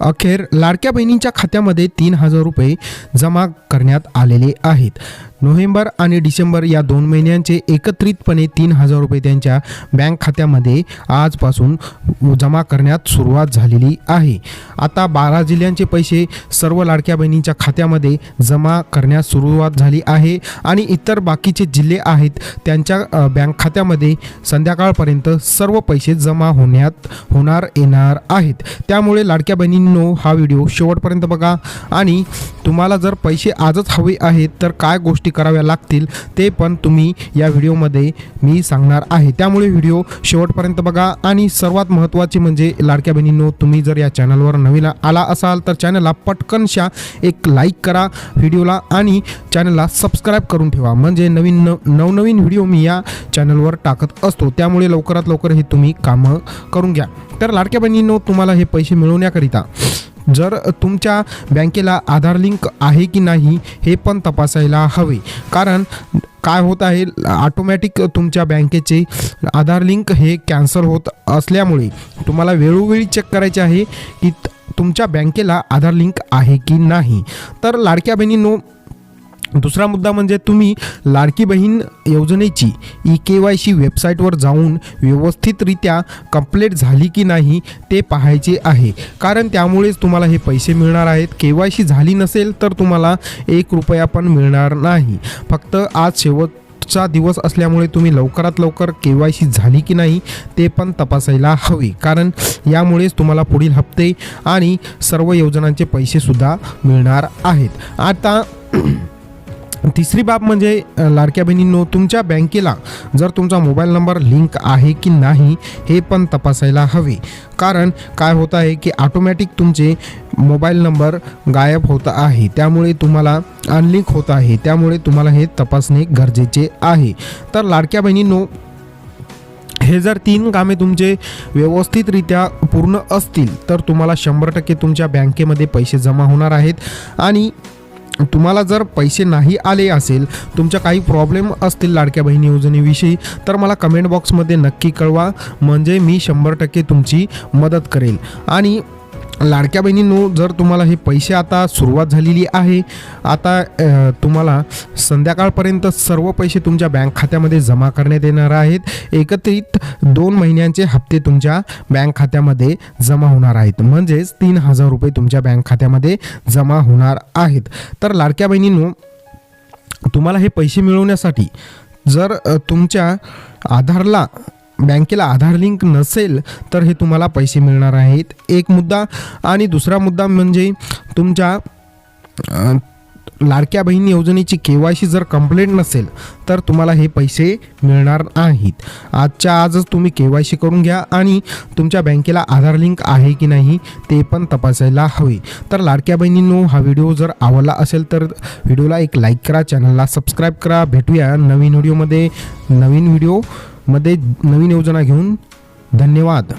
अखेर लाडक्या बहिणींच्या खात्यामध्ये तीन हजार रुपये जमा करण्यात आलेले आहेत. नोव्हेंबर आणि डिसेंबर या दोन महिन्यांचे एकत्रितपणे तीन हजार रुपये त्यांच्या बँक खात्यामध्ये आजपासून जमा करण्यात सुरुवात झालेली आहे. आता बारा जिल्ह्यांचे पैसे सर्व लाडक्या बहिणींच्या खात्यामध्ये जमा करण्यास सुरुवात झाली आहे आणि इतर बाकीचे जिल्हे आहेत त्यांच्या बँक खात्यामध्ये संध्याकाळपर्यंत सर्व पैसे जमा होण्यात होणार येणार आहेत. त्यामुळे लाडक्या बहिणींनो हा व्हिडिओ शेवटपर्यंत बघा आणि तुम्हाला जर पैसे आजच हवे आहेत तर काय गोष्टी कराव्या लागतील ते पण तुम्ही या व्हिडिओमध्ये मी सांगणार आहे. त्यामुळे व्हिडिओ शेवटपर्यंत बघा आणि सर्वात महत्त्वाचे म्हणजे लाडक्या बहिणींनो तुम्ही जर या चॅनलवर नवीन आला असाल तर चॅनलला पटकनशा एक लाईक करा व्हिडिओला आणि चॅनलला सबस्क्राईब करून ठेवा. म्हणजे नवीन न नवनवीन व्हिडिओ मी या चॅनलवर टाकत असतो. त्यामुळे लवकरात लवकर हे तुम्ही कामं करून घ्या. तर लाडक्या बहिणींनो तुम्हाला हे पैसे मिळवण्याकरिता जर तुमच्या बँकेला आधार लिंक आहे की नाही हे पण तपासायला हवे. कारण काय होत आहे ऑटोमॅटिक तुमच्या बँकेचे आधार लिंक हे कॅन्सल होत असल्यामुळे तुम्हाला वेळोवेळी चेक करायचे आहे की तुमच्या बँकेला आधार लिंक आहे की नाही. तर लाडक्या बहिणींनो दुसरा मुद्दा म्हणजे तुम्ही लाडकी बहीण योजनेची ई के वाय सी वेबसाईटवर जाऊन व्यवस्थितरित्या कंप्लीट झाली की नाही ते पाहायचे आहे. कारण त्यामुळेच तुम्हाला हे पैसे मिळणार आहेत. के वाय सी झाली नसेल तर तुम्हाला एक रुपया पण मिळणार नाही. फक्त आज शेवट चा दिवस असल्यामुळे तुम्ही लवकरात लवकर के वाय सी झाली की नाही ते पण तपासायला हवे. कारण यामुळेच तुम्हाला पुढील हप्ते आणि सर्व योजनांचे पैसेसुद्धा मिळणार आहेत. आता तिसरी बाब म्हणजे लाडक्या बहिणींनो तुमच्या बँकेला जर तुमचा मोबाईल नंबर लिंक आहे की नाही हे पण तपासायला हवे. कारण काय होत आहे की ऑटोमॅटिक तुमचे मोबाईल नंबर गायब होत आहे. त्यामुळे तुम्हाला अनलिंक होत आहे. त्यामुळे तुम्हाला हे तपासणे गरजेचे आहे. तर लाडक्या बहिणींनो हे जर तीन कामे तुमचे व्यवस्थितरित्या पूर्ण असतील तर तुम्हाला शंभर टक्के तुमच्या बँकेमध्ये पैसे जमा होणार आहेत. आणि तुम्हाला जर पैसे नाही आले असेल तुमच्या काही प्रॉब्लेम असतील लाडक्या बहिणी योजनेविषयी तर मला कमेंट बॉक्समध्ये नक्की कळवा. म्हणजे मी शंभर टक्के तुमची मदत करेल. आणि लाडक्या बहिणींनो जर तुम्हाला हे पैसे आता सुरुवात झालेली आहे आता तुम्हाला संध्याकाळपर्यंत सर्व पैसे तुमच्या बँक खात्यामध्ये जमा करण्यात येणार आहेत. एकत्रित दोन महिन्यांचे हप्ते तुमच्या बँक खात्यामध्ये जमा होणार आहेत. म्हणजेच तीन हजार रुपये तुमच्या बँक खात्यामध्ये जमा होणार आहेत. तर लाडक्या बहिणींनो तुम्हाला हे पैसे मिळवण्यासाठी जर तुमच्या आधारला बँकेला आधार लिंक नसेल तर हे तुम्हाला पैसे मिळणार आहेत. एक मुद्दा आणि दुसरा मुद्दा म्हणजे तुमच्या लाडक्या बहीण योजनेची के वाय सी जर कंप्लेंट नसेल तर तुम्हाला हे पैसे मिळणार नाहीत. आजच्या आजच तुम्ही के वाय सी करून घ्या आणि तुमच्या बँकेला आधार लिंक आहे की नाही ते पण तपासायला हवे. तर लाडक्या बहिणींनो हा व्हिडिओ जर आवडला असेल तर व्हिडिओला एक लाईक करा चॅनलला सबस्क्राईब करा. भेटूया नवीन व्हिडिओमध्ये. नवीन व्हिडिओ मध्ये नवीन योजना घेऊन धन्यवाद.